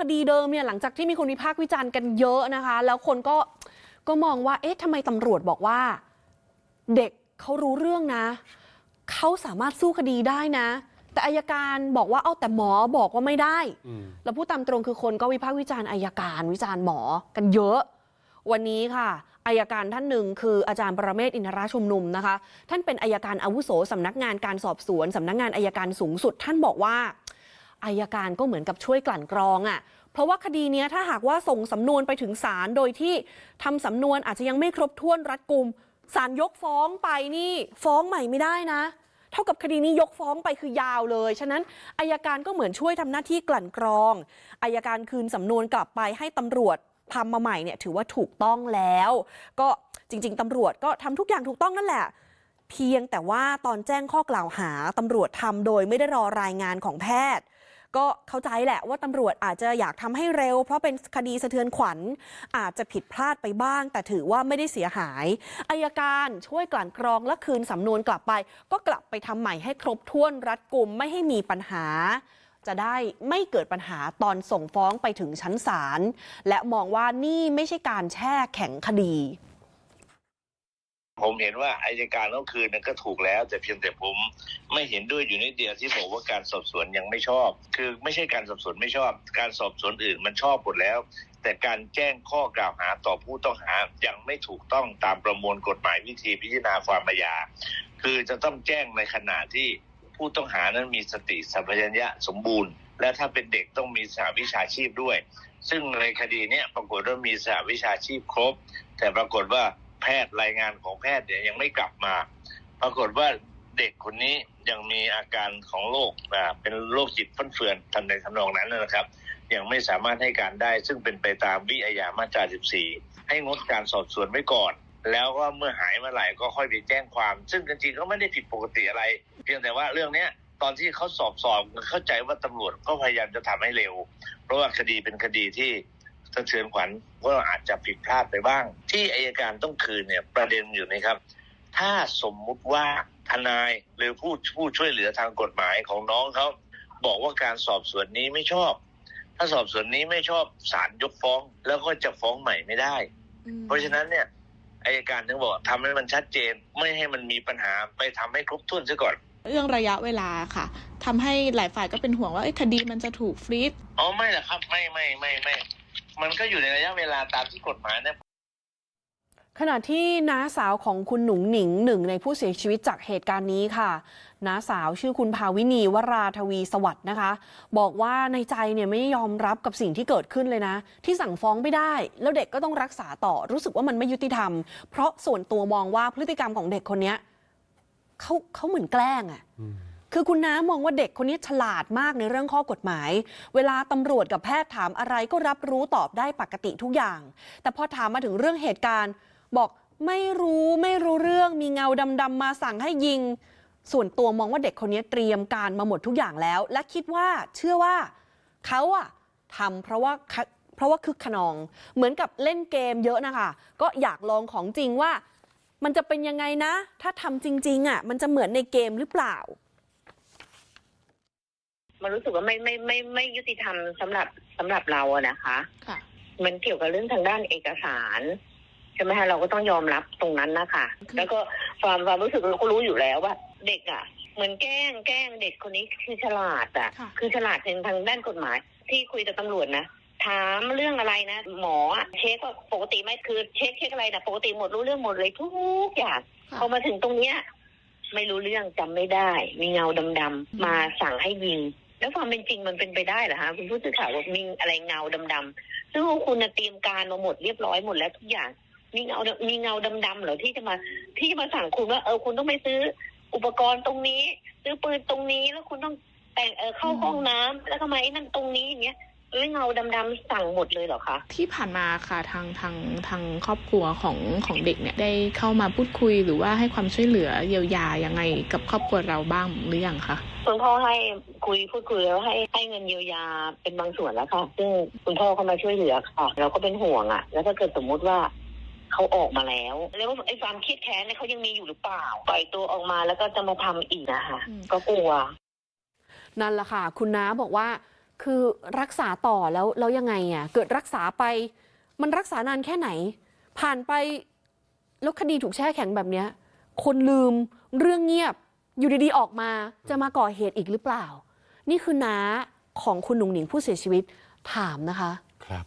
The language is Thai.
คดีเดิมเนี่ยหลังจากที่มีคนวิพากษ์วิจารณ์กันเยอะนะคะ แล้วคนก็ก็มองว่า เอ๊ะทำไมตำรวจบอกว่า เด็กเขารู้เรื่องนะ เขาสามารถสู้คดีได้นะ แต่อายการบอกว่าเอาแต่หมอบอกว่าไม่ได้อืมแล้วพูดตามตรงคือคนก็วิพากษ์วิจารณ์อายการวิจารณ์หมอกันเยอะ วันนี้ค่ะอายการท่านหนึ่งคืออาจารย์ประเมศวร์อินทราชุมนุมนะคะ ท่านเป็นอายการอาวุโสสำนักงานการสอบสวนสำนักงานอายการสูงสุด ท่านบอกว่า อายการก็เหมือนกับช่วยกลั่นกรองอะ่ะเพราะว่าคดีนี้ถ้าหากว่าส่งสำนวนไปถึงศาลโดยที่ทำสำนวนอาจจะยังไม่ครบถ้วนรัดกุมศาลยกฟ้องไปนี่ฟ้องใหม่ไม่ได้นะ เท่ากับคดีนี้ยกฟ้องไปคือยาวเลย ฉะนั้นอายการก็เหมือนช่วยทำหน้าที่กลั่นกรองอายการคืนสำนวนกลับไปให้ตำรวจทำมาใหม่เนี่ยถือว่าถูกต้องแล้ว ก็จริง ๆตำรวจก็ทำทุกอย่างถูกต้องนั่นแหละเพียงแต่ว่าตอนแจ้งข้อกล่าวหาตำรวจทำโดยไม่ได้รอรายงานของแพทย์ ก็เข้าใจแหละว่าตำรวจอาจจะอยากทำให้เร็ว เพราะเป็นคดีสะเทือนขวัญ อาจจะผิดพลาดไปบ้าง แต่ถือว่าไม่ได้เสียหายอายการช่วยกลั่นกรองและคืนสำนวนกลับไป ก็กลับไปทำใหม่ให้ครบถ้วนรัดกุมไม่ให้มีปัญหาจะได้ไม่เกิดปัญหาตอนส่งฟ้องไปถึงชั้นศาลและมองว่านี่ไม่ใช่การแช่แข็งคดี ผมเห็นว่าอายการต้อคืนนั้นก็ถูกแล้ว แต่เพียงแต่ผมไม่เห็นด้วยอยู่นิดเดียวที่บอกว่าการสอบสวนยังไม่ชอบ คือไม่ใช่การสอบสวนไม่ชอบ การสอบสวนอื่นมันชอบหมดแล้ว แต่การแจ้งข้อกล่าวหาต่อผู้ต้องหายังไม่ถูกต้องตามประมวลกฎหมายวิธีพิจารณาความอาญาคือจะต้องแจ้งในขณะที่ผู้ต้องหานั้นมีสติสัมปชัญญะสมบูรณ์ และถ้าเป็นเด็กต้องมีสหวิชาชีพด้วย ซึ่งในคดีนี้ปรากฏว่ามีสหวิชาชีพครบ แต่ปรากฏว่า แพทย์รายงานของแพทย์เนี่ยยังไม่กลับมา ปรากฏว่าเด็กคนนี้ยังมีอาการของโรคเป็นโรคจิตฟั่นเฟือนทำในทำนองนั้นนะครับ ยังไม่สามารถให้การได้ ซึ่งเป็นไปตามวิอาญามาตรา 14 ให้งดการสอบสวนไว้ก่อน แล้วก็เมื่อหายเมื่อไหร่ก็ค่อยไปแจ้งความ ซึ่งจริงๆก็ไม่ได้ผิดปกติอะไร เพียงแต่ว่าเรื่องเนี้ยตอนที่เขาสอบสอบเข้าใจว่าตำรวจก็พยายามจะทำให้เร็ว เพราะว่าคดีเป็นคดีที่ สะเทือนขวัญก็อาจจะผิดพลาดไปบ้าง ที่อายการต้องคืนเนี่ยประเด็นอยู่นะครับ ถ้าสมมุติว่าทนายหรือผู้ผู้ช่วยเหลือทางกฎหมายของน้องเขาบอกว่าการสอบสวนนี้ไม่ชอบ ถ้าสอบสวนนี้ไม่ชอบศาลยกฟ้อง แล้วก็จะฟ้องใหม่ไม่ได้ เพราะฉะนั้นเนี่ยอายการถึงบอกทำให้มันชัดเจน ไม่ให้มันมีปัญหาไปทำให้ครบถ้วนซะก่อน เรื่องระยะเวลาค่ะทำให้หลายฝ่ายก็เป็นห่วงว่าเอ้ยคดีมันจะถูกฟรีซอ๋อไม่หรอกครับ ไม่ไม่ไม่ไม่ มันก็อยู่ในระยะเวลาตามที่กฎหมายนะขณะที่น้าสาวของคุณหนุ่งหนิงหนึ่งในผู้เสียชีวิตจากเหตุการณ์นี้ค่ะน้าสาวชื่อคุณภาวินีวราทวีสวัสด์นะคะ บอกว่าในใจเนี่ยไม่ยอมรับกับสิ่งที่เกิดขึ้นเลยนะ ที่สั่งฟ้องไม่ได้ แล้วเด็กก็ต้องรักษาต่อรู้สึกว่ามันไม่ยุติธรรม เพราะส่วนตัวมองว่าพฤติกรรมของเด็กคนเนี้ยเขาเขาเหมือนแกล้งอะอืม คือคุณน้ามองว่าเด็กคนนี้ฉลาดมากในเรื่องข้อกฎหมาย เวลาตำรวจกับแพทย์ถามอะไรก็รับรู้ตอบได้ปกติทุกอย่าง แต่พอถามมาถึงเรื่องเหตุการณ์ บอกไม่รู้ไม่รู้เรื่องมีเงาดำๆมาสั่งให้ยิง ส่วนตัวมองว่าเด็กคนนี้เตรียมการมาหมดทุกอย่างแล้ว และคิดว่าเชื่อว่าเขาอะทำเพราะว่าเพราะว่าคึกขนอง เหมือนกับเล่นเกมเยอะนะคะ ก็อยากลองของจริงว่า มันจะเป็นยังไงนะ ถ้าทำจริง ๆอะมันจะเหมือนในเกมหรือเปล่า มันรู้สึกว่าไม่ไม่ไม่ไม่ยุติธรรมสำหรับสำหรับเราอะนะคะค่ะมันเกี่ยวกับเรื่องทางด้านเอกสารใช่ไหมคะเราก็ต้องยอมรับตรงนั้นนะคะคือแล้วก็ความความรู้สึกเราก็รู้อยู่แล้วว่า เด็กอะเหมือนแกล้งแกล้งเด็กคนนี้คือฉลาดอะค่ะ คือฉลาดในทางด้านกฎหมาย ที่คุยกับตำรวจนะถามเรื่องอะไรนะ หมออะเช็คว่าปกติไหมคือ เช็คเช็คอะไรนะปกติหมดรู้เรื่องหมดเลยทุกอย่างค่ะพอมาถึงตรงเนี้ย ไม่รู้เรื่องจำไม่ได้ มีเงาดำๆมาสั่งให้ยิง แล้วความเป็นจริงมันเป็นไปได้เหรอฮะคุณผู้สื่อข่าวว่ามีอะไรเงาดำๆซึ่งคุณเตรียมการมาหมดเรียบร้อยหมดแล้วทุกอย่าง มีเงามีเงาดำๆเหรอที่จะมาที่จะมาสั่งคุณว่าเออคุณต้องไปซื้ออุปกรณ์ตรงนี้ ซื้อปืนตรงนี้แล้วคุณต้องแต่งเออเข้าห้องน้ำแล้วทำไมนั่นตรงนี้อย่างเงี้ย แล้วเงาดำๆสั่งหมดเลยเหรอคะ ที่ผ่านมาค่ะทางทางทางครอบครัวของของเด็กเนี่ยได้เข้ามาพูดคุยหรือว่าให้ความช่วยเหลือเยียวยายังไงกับครอบครัวเราบ้างหรือยังคะคุณพ่อให้คุยพูดคุยแล้วให้ให้เงินเยียวยาเป็นบางส่วนแล้วค่ะซึ่งคุณพ่อก็มาช่วยเหลือค่ะ เราก็เป็นห่วงอะ แล้วถ้าเกิดสมมุติว่าเขาออกมาแล้ว แล้วไอ้ความเครียดแค้นเนี่ยเขายังมีอยู่หรือเปล่าปล่อยตัวออกมาแล้วก็จะมาทำอีกนะคะอืมก็กลัวนั่นแหละค่ะ คุณน้าบอกว่า คือรักษาต่อแล้วแล้วยังไงอะเกิดรักษาไป มันรักษานานแค่ไหน ผ่านไปแล้วคดีถูกแช่แข็งแบบเนี้ย คนลืมเรื่องเงียบอยู่ดีๆออกมาจะมาก่อเหตุอีกหรือเปล่า นี่คือน้าของคุณหนุ่งหนิงผู้เสียชีวิตถามนะคะ ครับ